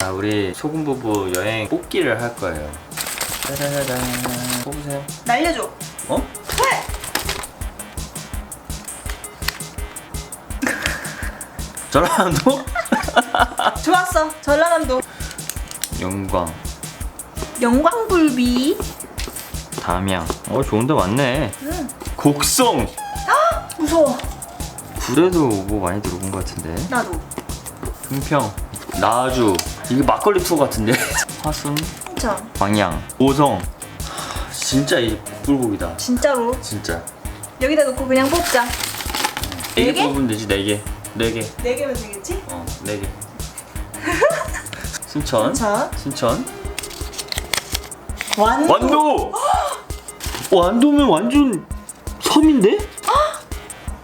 자, 우리 소금 부부 여행 뽑기를 할 거예요. 짜자자잔. 뽑으세요. 날려줘. 어? 해. 전라남도? 좋았어. 전라남도 영광, 영광불비. 담양. 어 좋은데 많네. 응. 곡성. 무서워. 굴에도 뭐 많이 들어본 것 같은데. 나도. 은평, 나주. 이게 막걸리 투어 같은데. 화순, 인천. 광양, 오성. 하, 진짜 이 꿀복이다. 진짜로. 진짜. 여기다 놓고 그냥 뽑자. 네개네 개? 뽑으면 되지 네 개. 네 개. 네 개면 되겠지? 어, 네 개. 순천. 자, 순천. 완. 완도. 완도면 완전 섬인데?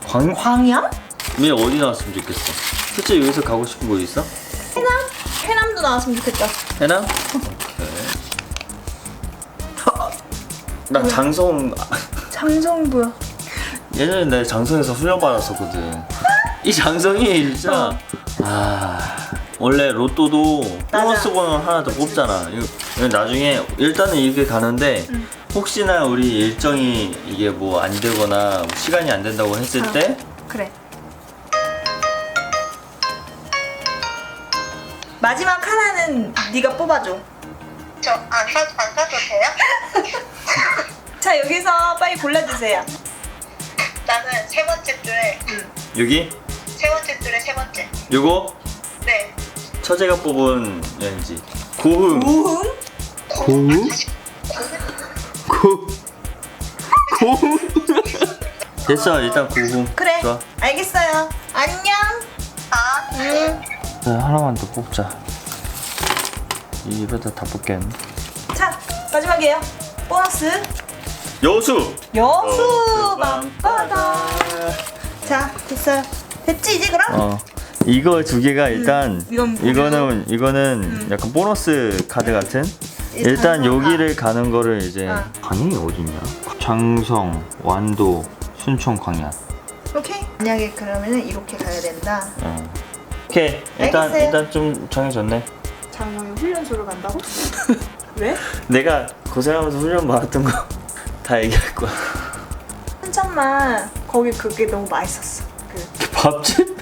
광 광양? 왜 어디 나왔으면 좋겠어? 실제 여기서 가고 싶은 곳 있어? 해남? 해남도 나왔으면 좋겠다. 해나? 오케이. 나 장성 장성이 뭐야? 예전에 내가 장성에서 훈련 받았었거든. 이 장성이 진짜 어. 아 원래 로또도 맞아. 보너스 번호 하나 더 뽑잖아. 이거, 이거 나중에 일단은 이렇게 가는데 응. 혹시나 우리 일정이 이게 뭐 안 되거나 뭐 시간이 안 된다고 했을 어. 때 그래. 마지막 하나는 네가 뽑아줘. 저안 사, 안 사도 돼요? 자 여기서 빨리 골라주세요. 나는 세 번째 줄에 여기 세 번째 줄에 세 번째. 요거 네. 처제가 뽑은 여행지 고흥 우흥? 고흥 고 고흥 됐어 일단 고흥 그래. 좋아 알겠어요. 안녕. 아, 응. 자, 하나만 더 뽑자 입에다 다 뽑겠네 자 마지막이에요. 보너스 여수 여수 밤바다. 자 됐어요. 됐지 이제 그럼? 어 이거 두 개가 일단 이건? 이거는 이거는 음. 약간 보너스 카드 같은 일단 여기를 가는 거를 이제 어. 광양이 어딨냐 장성 완도 순천 광양 오케이. 만약에 그러면은 이렇게 가야 된다. 어. 오케이 일단 알겠어요. 일단 좀 정해졌네 장영이 훈련소를 간다고? 왜? 내가 고생하면서 훈련 받았던 거 다 얘기할 거야 한참만 거기 그게 너무 맛있었어. 그 밥집